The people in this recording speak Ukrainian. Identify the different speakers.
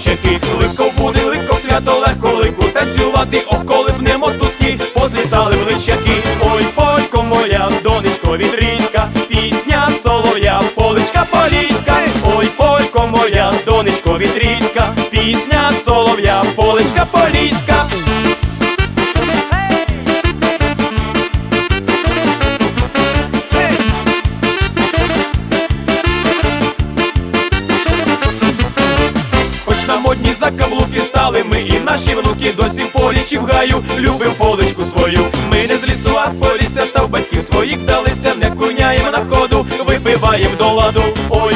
Speaker 1: шашличаки. Липко буде, липко свято, легко лику танцювати, ох, коли б не мотузки, позлітали в личаки. Ой, полько моя, донечко відрізка, пісня солов'я, поличка поліська. Ой, полько моя, донечко відрізка, пісня солов'я, поличка поліська. На модні закаблуки стали ми і наші внуки досі в полі в гаю любим поличку свою. Ми не з лісу, а з полісся та в батьків своїх вдалися, не куняємо на ходу, випиваєм до ладу. Ой,